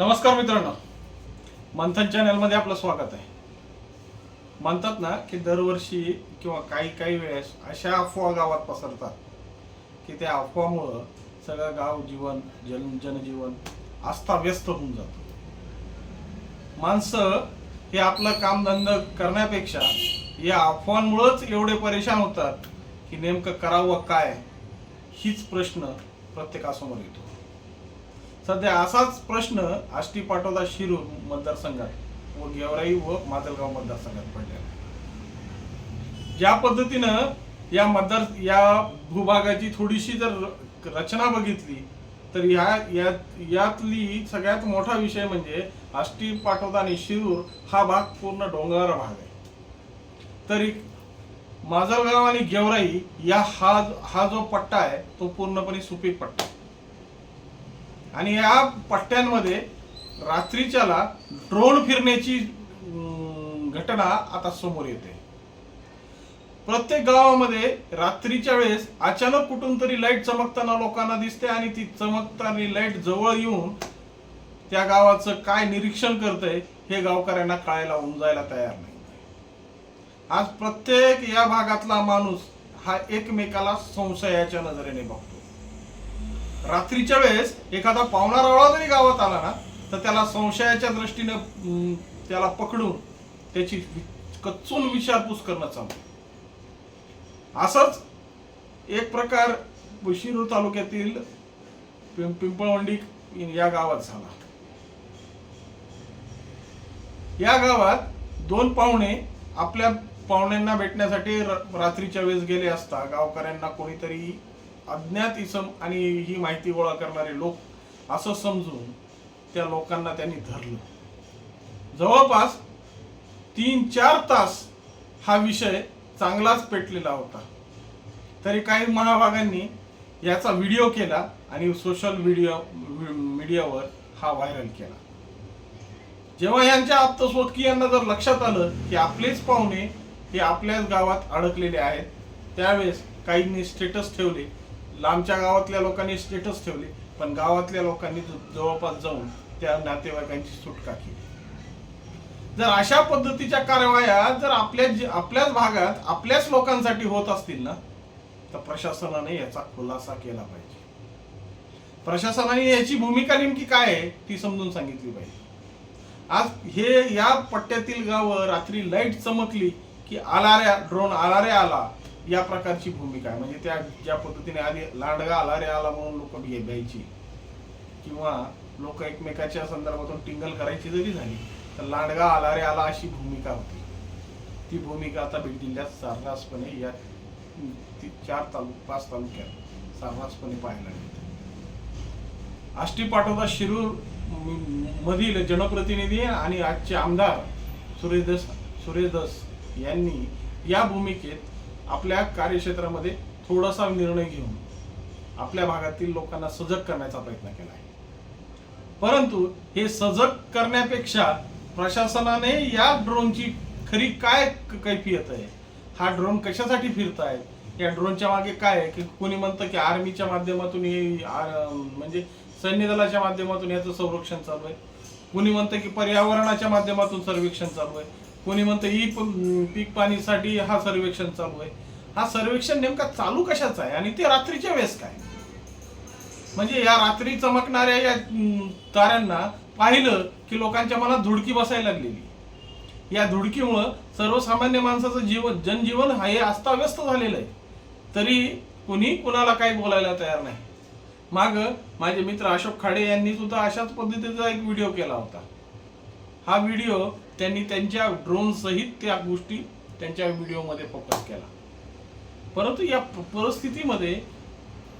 नमस्कार मित्रांनो. मंथन चॅनलमध्ये आपलं स्वागत आहे. म्हणतात ना की दरवर्षी किंवा काही काही वेळेस अशा अफवा गावात पसरतात की त्या अफवामुळं सगळं गाव जीवन जन जनजीवन अस्ताव्यस्त होऊन जातं. माणसं हे आपलं कामधंदा करण्यापेक्षा या अफवांमुळंच एवढे परेशान होतात की नेमकं करावं काय हीच प्रश्न प्रत्येकासमोर येतो. सध्या असाच प्रश्न आष्टी पाटोदा शिरूर मतदारसंघात व गेवराई व माजलगाव मतदारसंघात पडलेला आहे. ज्या पद्धतीनं या मतदार या भूभागाची थोडीशी जर रचना बघितली तर ह्या यात यातली सगळ्यात मोठा विषय म्हणजे आष्टी पाटोदा आणि शिरूर हा भाग पूर्ण डोंगराळ भाग आहे तरी माजलगाव आणि गेवराई या हा हा जो पट्टा आहे तो पूर्णपणे सुपीक पट्टा आहे. आणि या पट्ट्यांमध्ये रात्रीच्याला ड्रोन फिरण्याची घटना आता समोर येते. प्रत्येक गावामध्ये रात्रीच्या वेळेस अचानक कुठून तरी लाइट चमकताना लोकांना दिसते आणि ती चमकताना लाइट जवळ येऊन त्या गावाचं काय निरीक्षण करतंय हे गावकऱ्यांना कळायला उमजायला तयार नाही. आज प्रत्येक या भागातला माणूस हा एकमेकाला संशयाच्या नजरेने बघतो. रात्रीच्या वेळेस एखादा पाहुणा रावळा जरी गावात आला ना तर त्याला संशयाच्या दृष्टीने त्याला पकडून त्याची कच्चून विचारपूस करणं चालू. असंच एक प्रकार शिरूर तालुक्यातील पिं- पिंपळवंडी या गावात झाला. या गावात दोन पाहुणे आपल्या पाहुण्यांना भेटण्यासाठी रात्रीच्या वेळेस गेले असता गावकऱ्यांना कोणीतरी अज्ञात इसम आणि ही माहिती गोळा करणारे लोक असं समजून त्या लोकांना त्यांनी धरलं. जवळपास तीन चार तास हा विषय चांगलाच पेटलेला होता. तरी काही महाभागांनी याचा व्हिडिओ केला आणि सोशल व्हिडिओ मीडियावर हा व्हायरल केला. जेव्हा यांच्या आप्तस्वकीयांना जर लक्षात आलं की आपलेच पाहुणे हे आपल्याच गावात अडकलेले आहेत त्यावेळेस काहींनी स्टेटस ठेवले लांबच्या गावातल्या लोकांनी स्टेटस ठेवले पण गावातल्या लोकांनी जवळपास जाऊन त्या नातेवाईकांची सुटका केली. जर अशा पद्धतीच्या कारवाया जर आपल्या आपल्याच भागात आपल्याच लोकांसाठी होत असतील ना तर प्रशासनाने याचा खुलासा केला पाहिजे. प्रशासनाने याची भूमिका नेमकी काय आहे ती समजून सांगितली पाहिजे. आज हे या पट्ट्यातील गाव रात्री लाइट चमकली की आलाऱ्या ड्रोन आलारे आला. या प्रकारची भूमिका आहे. म्हणजे त्या ज्या पद्धतीने आधी लांडगा आलारे आला म्हणून लोक भ्यायची किंवा लोक एकमेकाच्या संदर्भातून टिंगल करायची जरी झाली तर लांडगा आलारे आला अशी भूमिका होती. ती भूमिका आता बीड जिल्ह्यात सर्रासपणे या ती- चार तालुक पाच तालुक्यात सर्रासपणे पाहायला मिळते. आष्टी पाठवता शिरूर मधील जनप्रतिनिधी आणि आजचे आमदार सुरेशदस सुरेशदस यांनी या भूमिकेत आपल्या कार्यक्षेत्रामध्ये थोडासा निर्णय घेऊन आपल्या भागातील लोकांना सजग करण्याचा प्रयत्न केला आहे. परंतु हे सजग करण्यापेक्षा प्रशासनाने या ड्रोनची खरी काय कैफियत आहे? हा ड्रोन कशासाठी फिरताय या ड्रोनच्या मागे काय आहे? की कोणी म्हणतं की आर्मीच्या माध्यमातून हे म्हणजे सैन्य दलाच्या माध्यमातून याचं संरक्षण चालू आहे? कोणी म्हणतं की पर्यावरणाच्या माध्यमातून सर्वेक्षण चालू आहे? कोणी म्हणतं ही पीक पाणीसाठी हा सर्वेक्षण चालू आहे. हा सर्वेक्षण नेमका चालू कशाचा आहे? आणि ते रात्रीच्या वेळेस काय? म्हणजे या रात्री चमकणाऱ्या या ताऱ्यांना पाहिलं की लोकांच्या मनात धुडकी बसायला लागलेली. या धुडकीमुळं सर्वसामान्य माणसाचं जीवन जनजीवन हे अस्ताव्यस्त झालेलं आहे. तरी कुणी कुणाला काही बोलायला तयार नाही. माग माझे मित्र अशोक खाडे यांनी सुद्धा अशाच पद्धतीचा एक व्हिडिओ केला होता. हा व्हिडिओ त्यांनी त्यांच्या ड्रोनसहित त्या गोष्टी त्यांच्या व्हिडिओमध्ये फोकस केला. परंतु या परिस्थितीमध्ये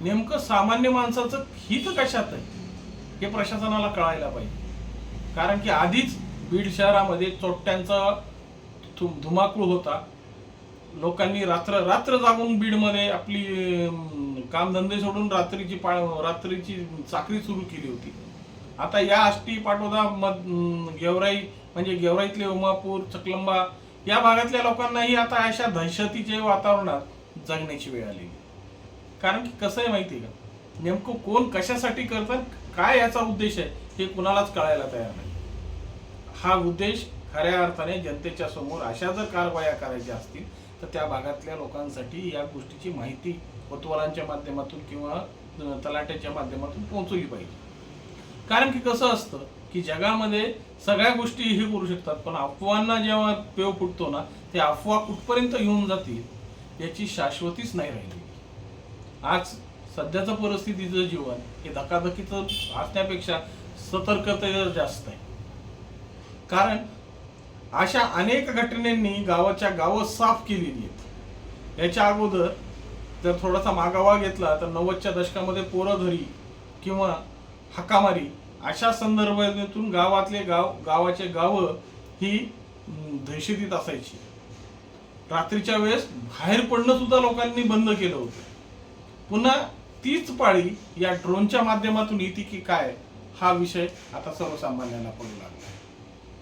नेमकं सामान्य माणसाचं हित कशात आहे हे प्रशासनाला कळायला पाहिजे. कारण की आधीच बीड शहरामध्ये चोट्ट्यांचा धु- धुमाकूळ होता. लोकांनी रात्र रात्र जागून बीडमध्ये आपली कामधंदे सोडून रात्रीची पा रात्रीची चाकरी सुरू केली होती. आता या आष्टी पाटोदा मध गेवराई म्हणजे गेवराईतले उमापूर चकलंबा या भागातल्या लोकांनाही आता अशा दहशतीचे वातावरणात जगण्याची वेळ आली कारण की कसं आहे माहिती आहे का? नेमकं कोण कशासाठी करतं काय याचा उद्देश आहे हे कुणालाच कळायला तयार नाही. हा उद्देश खऱ्या अर्थाने जनतेच्या समोर अशा जर कारवाया करायच्या असतील तर त्या भागातल्या लोकांसाठी या गोष्टीची माहिती कोतवालांच्या माध्यमातून किंवा तलाट्याच्या माध्यमातून पोहोचवली पाहिजे. कारण की कसं असतं की जगामध्ये सगळ्या गोष्टी हे करू शकतात पण अफवांना जेव्हा पेव फुटतो ना ते अफवा कुठपर्यंत येऊन जातील याची शाश्वतीच नाही राहिली. आज सध्याचं परिस्थितीचं जीवन हे धकाधकीचं असण्यापेक्षा सतर्कतेचं जास्त आहे. कारण अशा अनेक घटनेंनी गावाच्या गावं साफ केलेली आहेत. याच्या अगोदर जर थोडासा मागावा घेतला तर नव्वदच्या दशकामध्ये पोरधरी किंवा हकामारी अशा संदर्भातून गावातले गाव गावाचे गावं ही दहशतीत असायची. रात्रीच्या वेळेस बाहेर पडणं सुद्धा लोकांनी बंद केलं होतं. पुन्हा तीच पाळी या ड्रोनच्या माध्यमातून येते की काय हा विषय आता सर्वसामान्यांना पडू लागला.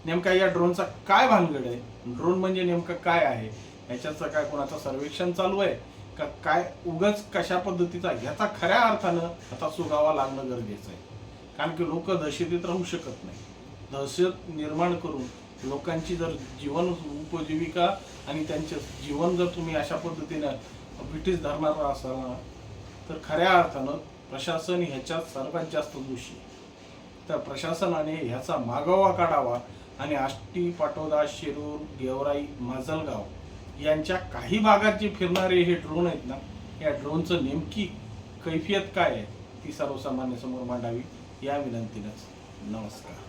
नेमका या ड्रोनचा काय भानगड आहे? ड्रोन म्हणजे नेमकं काय आहे? याच्याचं काय कोणाचं सर्वेक्षण चालू आहे? का काय उगाच कशा पद्धतीचा ह्याचा खऱ्या अर्थानं आता सुगावा लागणं गरजेचं आहे. कारण की लोक दहशतीत राहू शकत नाही. दहशत निर्माण करून लोकांची जर जीवन उपजीविका आणि त्यांचे जीवन जर तुम्ही अशा पद्धतीनं ब्रिटिश धरणार असाल तर खऱ्या अर्थानं प्रशासन ह्याच्यात सर्वात जास्त दोषी. तर प्रशासनाने ह्याचा मागोवा काढावा आणि आष्टी पाटोदा शिरूर गेवराई माजलगाव यांच्या काही भागात जे फिरणारे हे ड्रोन आहेत ना या ड्रोनचं नेमकी कैफियत काय आहे ती सर्वसामान्यासमोर मांडावी. या विनंतीनंच नमस्कार.